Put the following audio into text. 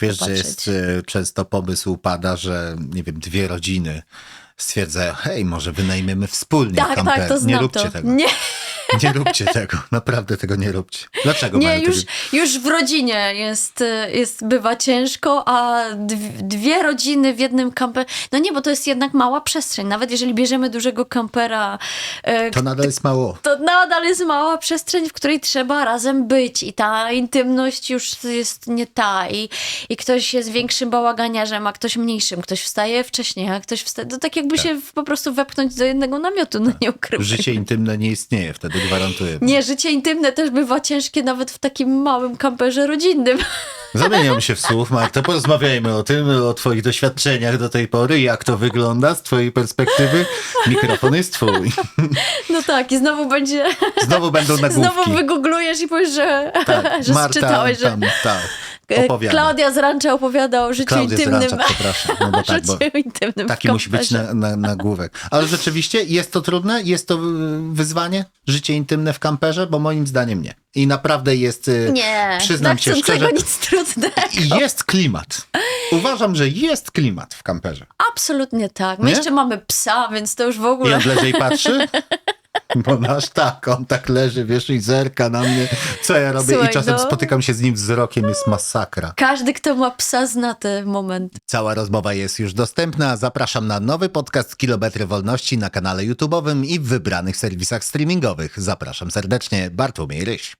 Wiesz, że popatrzeć. jest y, często pomysł pada, że nie wiem, dwie rodziny stwierdzają, hej, może wynajmiemy wspólnie Tak, kamper. tak, to znam nie róbcie to. tego. Nie, Nie róbcie tego. Naprawdę tego nie róbcie. Dlaczego nie już, takie- już w rodzinie jest, jest, bywa ciężko, a dw- dwie rodziny w jednym kamperze, no nie, bo to jest jednak mała przestrzeń. Nawet jeżeli bierzemy dużego kampera, y, To nadal jest mało. to nadal jest mała przestrzeń, w której trzeba razem być i ta intymność już jest nie ta i, i ktoś jest większym bałaganiarzem, a ktoś mniejszym, ktoś wstaje wcześniej, a ktoś wstaje, to tak jakby się w- po prostu wepchnąć do jednego namiotu, no nie ukrywam. Życie intymne nie istnieje wtedy, gwarantuję. Nie, życie intymne też bywa ciężkie nawet w takim małym kamperze rodzinnym. Zamieniam się w słów, Marta. Porozmawiajmy o tym, o twoich doświadczeniach do tej pory, jak to wygląda z twojej perspektywy. Mikrofon jest twój. No tak, i znowu będzie, Znowu będą nagłówki. znowu wygooglujesz i powiesz, że, tak, że Marta czytałeś, że tam, tak, opowiada. Klaudia z Rancza opowiada o życiu Klaudia intymnym. Rancza, przepraszam. No bo tak, bo życiu intymnym taki musi być na, na, nagłówek. Ale rzeczywiście jest to trudne? Jest to y, wyzwanie? Życie intymne w kamperze? Bo moim zdaniem nie. I naprawdę jest, y, Nie, przyznam się szczerze, nic trudnego. jest klimat. Uważam, że jest klimat w kamperze. Absolutnie tak. My Nie? jeszcze mamy psa, więc to już w I ogóle... on leży i patrzy? Bo nasz tak, on tak leży, wiesz, i zerka na mnie, co ja robię Słuchaj, i czasem no. spotykam się z nim wzrokiem, jest masakra. Każdy, kto ma psa, zna ten moment. Cała rozmowa jest już dostępna. Zapraszam na nowy podcast Kilometry Wolności na kanale YouTube'owym i w wybranych serwisach streamingowych. Zapraszam serdecznie, Bartłomiej Ryś.